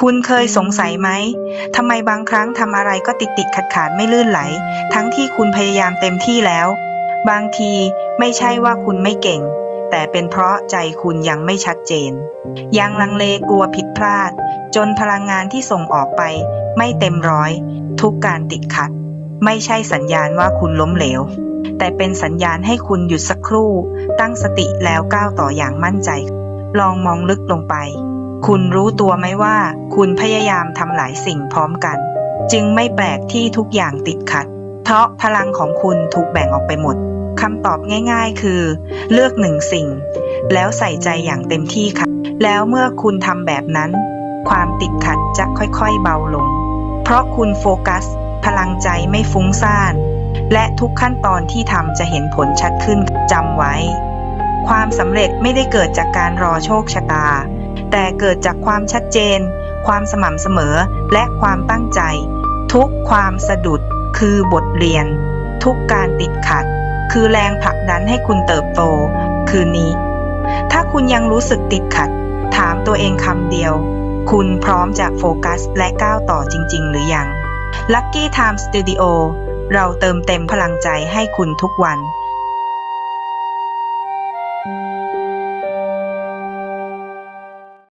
คุณเคยสงสัยไหม ทำไมบางครั้งทำอะไรก็ติดติดขัดขาดไม่ลื่นไหล ทั้งที่คุณพยายามเต็มที่แล้ว บางทีไม่ใช่ว่าคุณไม่เก่ง แต่เป็นเพราะใจคุณยังไม่ชัดเจน ยังลังเลกลัวผิดพลาด จนพลังงานที่ส่งออกไป ไม่เต็มร้อย ทุกการติดขัด ไม่ใช่สัญญาณว่าคุณล้มเหลว แต่เป็นสัญญาณให้คุณหยุดสักครู่ ตั้งสติแล้วก้าวต่ออย่างมั่นใจ ลองมองลึกลงไป คุณรู้ตัวไหมว่า คุณพยายามทำหลายสิ่งพร้อมกัน จึงไม่แปลกที่ทุกอย่างติดขัด เพราะพลังของคุณถูกแบ่งออกไปหมดคำตอบง่าย ๆ คือ เลือกหนึ่งสิ่ง แล้วใส่ใจอย่างเต็มที่ค่ะ แล้วเมื่อคุณทำแบบนั้น ความติดขัดจะค่อยๆเบาลง เพราะคุณโฟกัส พลังใจไม่ฟุ้งซ่าน และทุกขั้นตอนที่ทำจะเห็นผลชัดขึ้นจำไว้ ความสำเร็จไม่ได้เกิดจากการรอโชคชะตา แต่เกิดจากความชัดเจน ความสม่ำเสมอและความตั้งใจ ทุกความสะดุดคือบทเรียน ทุกการติดขัด คือแรงผลักดันให้คุณเติบโต คืนนี้ ถ้าคุณยังรู้สึกติดขัด ถามตัวเองคำเดียว คุณพร้อมจะโฟกัสและก้าวต่อจริง ๆ หรือยัง Lucky Time Studio เราเติมเต็มพลังใจให้คุณทุกวัน